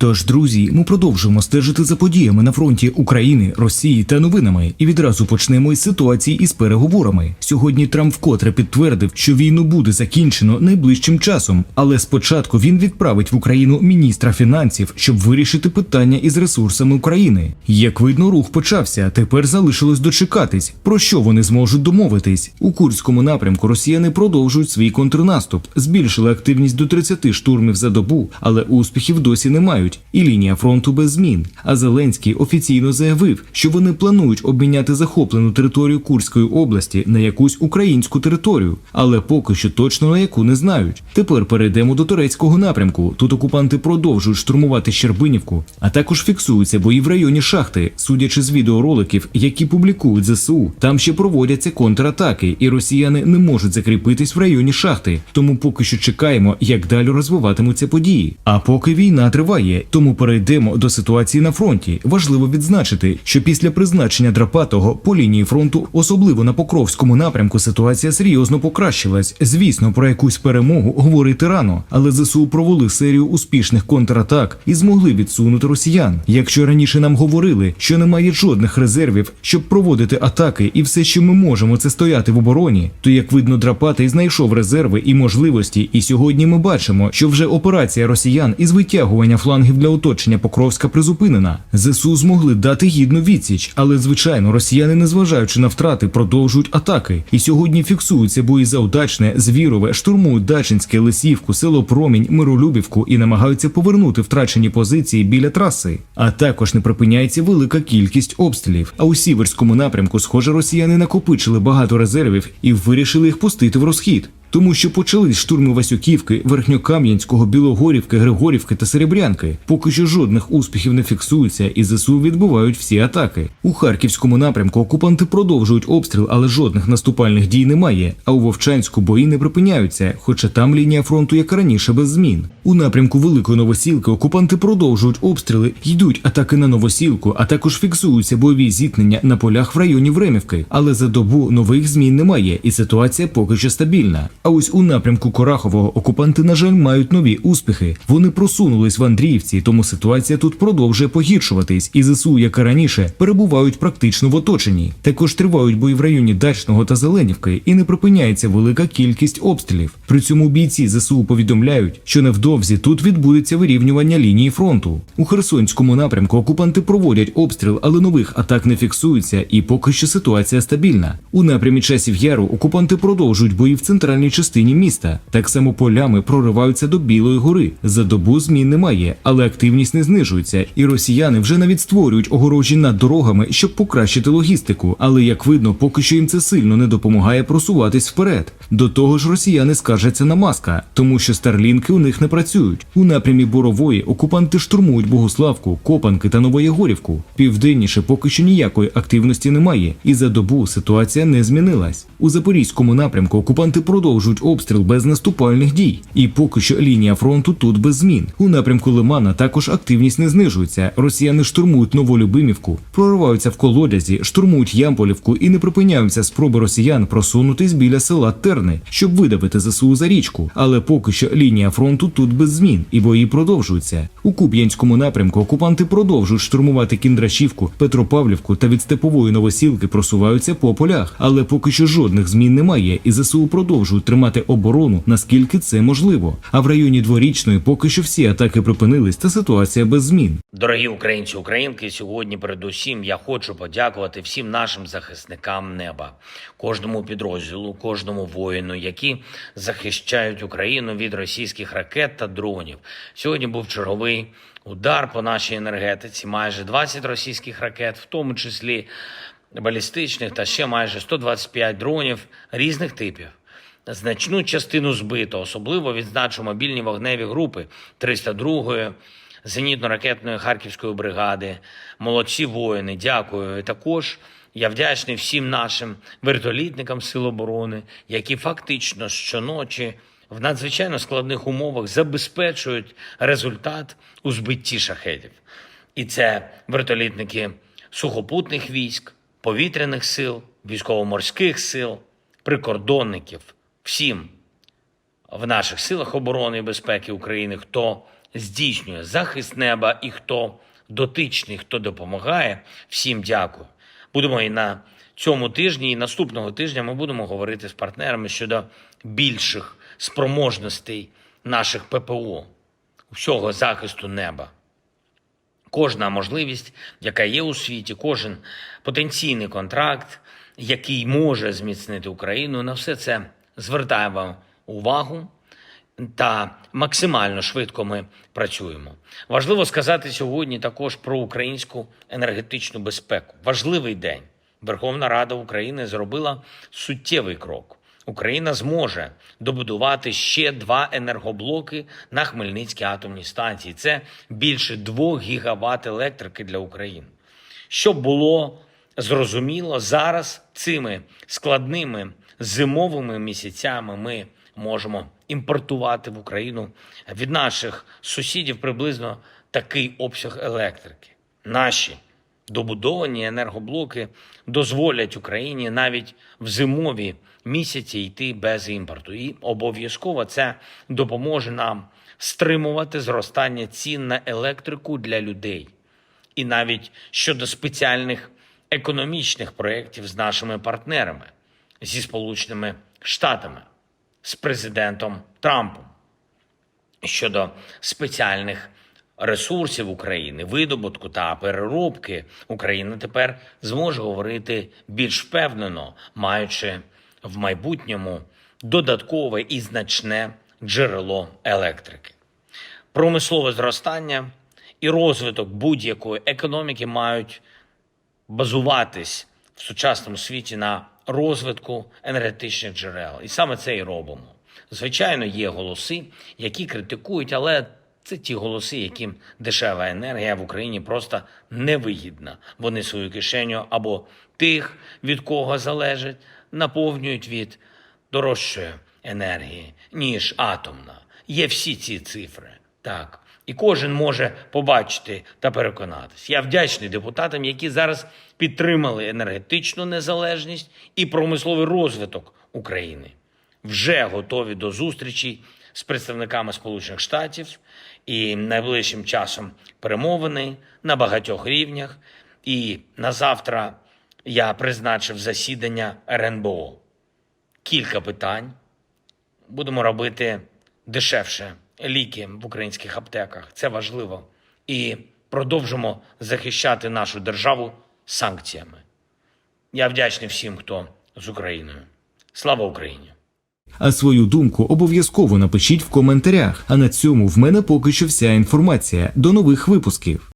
Тож, друзі, ми продовжуємо стежити за подіями на фронті України, Росії та новинами, і відразу почнемо із ситуації із переговорами. Сьогодні Трамп вкотре підтвердив, що війну буде закінчено найближчим часом, але спочатку він відправить в Україну міністра фінансів, щоб вирішити питання із ресурсами України. Як видно, рух почався. Тепер залишилось дочекатись, про що вони зможуть домовитись. У курському напрямку росіяни продовжують свій контрнаступ, збільшили активність до 30 штурмів за добу, але успіхів досі не мають. І лінія фронту без змін. А Зеленський офіційно заявив, що вони планують обміняти захоплену територію Курської області на якусь українську територію, але поки що точно на яку не знають. Тепер перейдемо до турецького напрямку. Тут окупанти продовжують штурмувати Щербинівку, а також фіксуються бої в районі шахти. Судячи з відеороликів, які публікують ЗСУ, там ще проводяться контратаки, і росіяни не можуть закріпитись в районі шахти. Тому поки що чекаємо, як далі розвиватимуться події. А поки війна триває, тому перейдемо до ситуації на фронті. Важливо відзначити, що після призначення Драпатого по лінії фронту, особливо на Покровському напрямку, ситуація серйозно покращилась. Звісно, про якусь перемогу говорити рано, але ЗСУ провели серію успішних контратак і змогли відсунути росіян. Якщо раніше нам говорили, що немає жодних резервів, щоб проводити атаки, і все, що ми можемо, це стояти в обороні, то як видно, Драпатий знайшов резерви і можливості, і сьогодні ми бачимо, що вже операція росіян із витягування флангів для оточення Покровська призупинена. ЗСУ змогли дати гідну відсіч, але звичайно, росіяни, незважаючи на втрати, продовжують атаки. І сьогодні фіксуються бої за Удачне, Звірове, штурмують Дачинське, Лисівку, село Промінь, Миролюбівку і намагаються повернути втрачені позиції біля траси. А також не припиняється велика кількість обстрілів. А у сіверському напрямку, схоже, росіяни накопичили багато резервів і вирішили їх пустити в розхід. Тому що почались штурми Васюківки, Верхньокам'янського, Білогорівки, Григорівки та Серебрянки. Поки що жодних успіхів не фіксується, і ЗСУ відбивають всі атаки. У харківському напрямку окупанти продовжують обстріл, але жодних наступальних дій немає. А у Вовчанську бої не припиняються, хоча там лінія фронту як раніше без змін. У напрямку Великої Новосілки окупанти продовжують обстріли, йдуть атаки на Новосілку, а також фіксуються бойові зіткнення на полях в районі Времівки. Але за добу нових змін немає, і ситуація поки що стабільна. А ось у напрямку Корахового окупанти, на жаль, мають нові успіхи. Вони просунулись в Андріївці, тому ситуація тут продовжує погіршуватись, і ЗСУ, як і раніше, перебувають практично в оточенні. Також тривають бої в районі Дачного та Зеленівки, і не припиняється велика кількість обстрілів. При цьому бійці ЗСУ повідомляють, що невдовзі тут відбудеться вирівнювання лінії фронту. У Херсонському напрямку окупанти проводять обстріл, але нових атак не фіксується, і поки що ситуація стабільна. У напрямі часів яру окупанти продовжують бої в центральній частині міста. Так само полями прориваються до Білої гори. За добу змін немає, але активність не знижується, і росіяни вже навіть створюють огорожі над дорогами, щоб покращити логістику. Але як видно, поки що їм це сильно не допомагає просуватись вперед. До того ж, росіяни скаржаться на маска, тому що старлінки у них не працюють. У напрямі Борової окупанти штурмують Богославку, Копанки та Новоєгорівку. Південніше поки що ніякої активності немає, і за добу ситуація не змінилась. У запорізькому напрямку окупанти продовжують обстріл без наступальних дій, і поки що лінія фронту тут без змін. У напрямку Лимана також активність не знижується. Росіяни штурмують Новолюбимівку, прориваються в колодязі, штурмують Ямполівку і не припиняються спроби росіян просунутись біля села Терни, щоб видавити ЗСУ за річку. Але поки що лінія фронту тут без змін, і бої продовжуються. У Куп'янському напрямку окупанти продовжують штурмувати Кіндрашівку, Петропавлівку та від степової новосілки просуваються по полях. Але поки що жодних змін немає, і ЗСУ продовжують тримати оборону наскільки це можливо. А в районі дворічної поки що всі атаки припинились та ситуація без змін. Дорогі українці, українки, сьогодні передусім я хочу подякувати всім нашим захисникам неба, кожному підрозділу, кожному воїну, які захищають Україну від російських ракет та дронів. Сьогодні був черговий удар по нашій енергетиці. Майже 20 російських ракет, в тому числі балістичних, та ще майже 125 дронів різних типів. Значну частину збито, особливо відзначу мобільні вогневі групи 302-ї, зенітно-ракетної Харківської бригади. Молодці воїни, дякую. І також я вдячний всім нашим вертолітникам Сил оборони, які фактично щоночі в надзвичайно складних умовах забезпечують результат у збитті шахедів. І це вертолітники сухопутних військ, повітряних сил, військово-морських сил, прикордонників, всім в наших силах оборони і безпеки України, хто здійснює захист неба і хто дотичний, хто допомагає. Всім дякую. Будемо і на цьому тижні, і наступного тижня ми будемо говорити з партнерами щодо більших спроможностей наших ППО, всього захисту неба. Кожна можливість, яка є у світі, кожен потенційний контракт, який може зміцнити Україну, на все це звертаємо увагу та максимально швидко ми працюємо. Важливо сказати сьогодні також про українську енергетичну безпеку. Важливий день. Верховна Рада України зробила суттєвий крок. Україна зможе добудувати ще два енергоблоки на Хмельницькій атомній станції. Це більше 2 гігават електрики для України. Щоб було зрозуміло, зараз цими складними зимовими місяцями ми можемо імпортувати в Україну від наших сусідів приблизно такий обсяг електрики. Наші добудовані енергоблоки дозволять Україні навіть в зимові місяці йти без імпорту. І обов'язково це допоможе нам стримувати зростання цін на електрику для людей і навіть щодо спеціальних економічних проєктів з нашими партнерами зі Сполученими Штатами, з президентом Трампом щодо спеціальних ресурсів України, видобутку та переробки, Україна тепер зможе говорити більш впевнено, маючи в майбутньому додаткове і значне джерело електрики. Промислове зростання і розвиток будь-якої економіки мають базуватись в сучасному світі на розвитку енергетичних джерел. І саме це і робимо. Звичайно, є голоси, які критикують, але це ті голоси, яким дешева енергія в Україні просто невигідна. Вони свою кишеню або тих, від кого залежить, наповнюють від дорожчої енергії, ніж атомна. Є всі ці цифри. Так. І кожен може побачити та переконатись. Я вдячний депутатам, які зараз підтримали енергетичну незалежність і промисловий розвиток України. Вже готові до зустрічі з представниками Сполучених Штатів і найближчим часом перемовини на багатьох рівнях. І на завтра я призначив засідання РНБО. Кілька питань будемо робити дешевше ліки в українських аптеках. Це важливо. І продовжимо захищати нашу державу санкціями. Я вдячний всім, хто з Україною. Слава Україні! А свою думку обов'язково напишіть в коментарях. А на цьому в мене поки що вся інформація. До нових випусків.